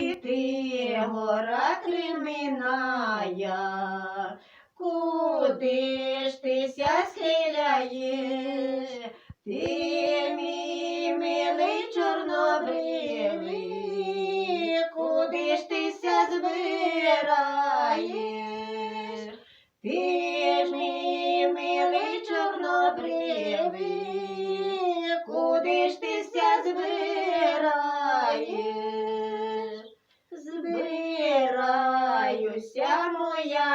Ти гора криміная, куди ж ти ся схиляєш? Ти мій милий чорнобривий, куди ж ти ся збираєш?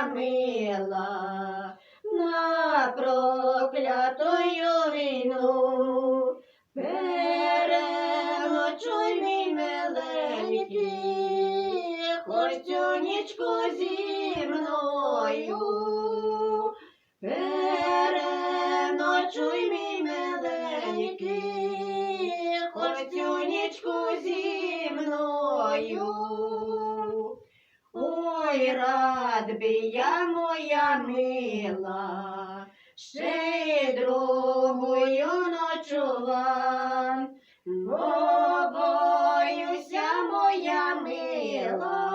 Мила, на проклятою війну. Переночуй, мій миленький, хоч цю нічку зі мною. Переночуй, мій миленький, хоч цю нічку зі мною. Ой, рад би я, моя мила, ще другою ночував, бо боюся, моя мила,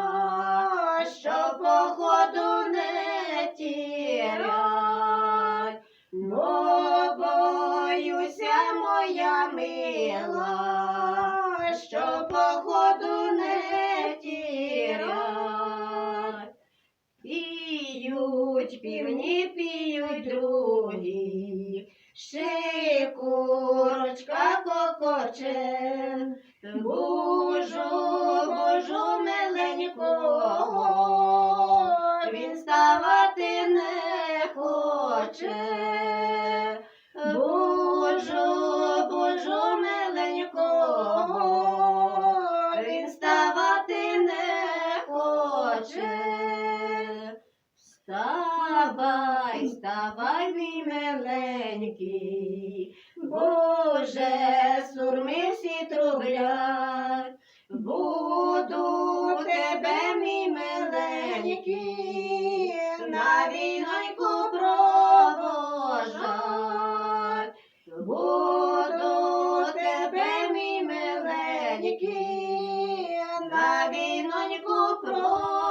що походу не тірять, бо боюся, моя мила, Піють півні, піють другі, ще курочка кокоче, бужу, бужу миленького, він ставати не хоче. Бужу, бужу миленького, він ставати не хоче. Вставай, вставай, мій миленький, Боже, сурми всі трублять, буду тебе, мій миленький, на війноньку провожать, буду тебе, мій миленький, на війноньку провожать.